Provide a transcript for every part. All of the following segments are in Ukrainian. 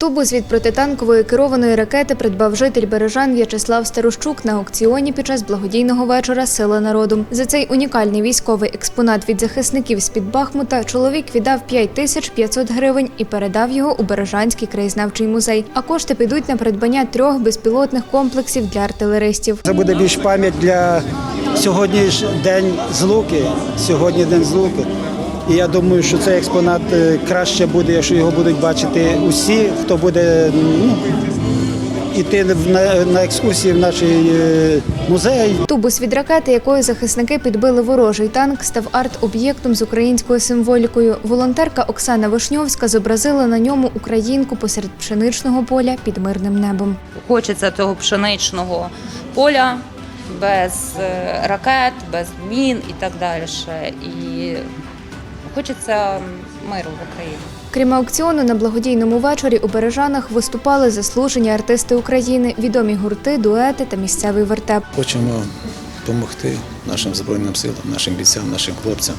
Тубус від протитанкової керованої ракети придбав житель Бережан В'ячеслав Старощук на аукціоні під час благодійного вечора Сила народу. За цей унікальний військовий експонат від захисників з-під Бахмута чоловік віддав 5 тисяч 500 гривень і передав його у Бережанський краєзнавчий музей. А кошти підуть на придбання трьох безпілотних комплексів для артилеристів. Це буде більш пам'ять для сьогодні ж день злуки. Сьогодні день злуки. І я думаю, що цей експонат е, краще буде, якщо його будуть бачити усі, хто буде ну, іти в- на, на екскурсії в наш е, музей. Тубус від ракети, якою захисники підбили ворожий танк, став арт-об'єктом з українською символікою. Волонтерка Оксана Вишньовська зобразила на ньому українку посеред пшеничного поля під мирним небом. Хочеться цього пшеничного поля без е, ракет, без мін і так далі. І хочеться миру в Україні. Крім аукціону, на благодійному вечорі у Бережанах виступали заслужені артисти України, відомі гурти, дуети та місцевий вертеп. Хочемо допомогти нашим Збройним силам, нашим бійцям, нашим хлопцям.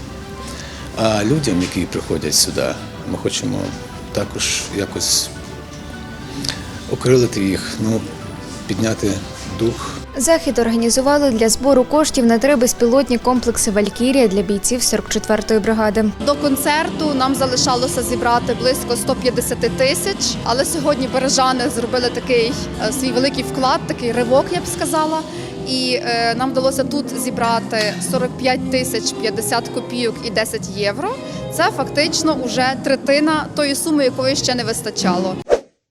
А людям, які приходять сюди, ми хочемо також якось окрилити їх, ну, підняти дух. Захід організували для збору коштів на три безпілотні комплекси Валькірія для бійців 44-ї бригади. До концерту нам залишалося зібрати близько 150 тисяч, але сьогодні бережани зробили такий е, свій великий вклад, такий ривок, я б сказала. І е, нам вдалося тут зібрати 45 тисяч 50 копійок і 10 євро. Це фактично вже третина тої суми, якої ще не вистачало.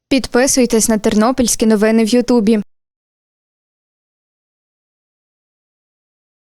Підписуйтесь на тернопільські новини в Ютубі.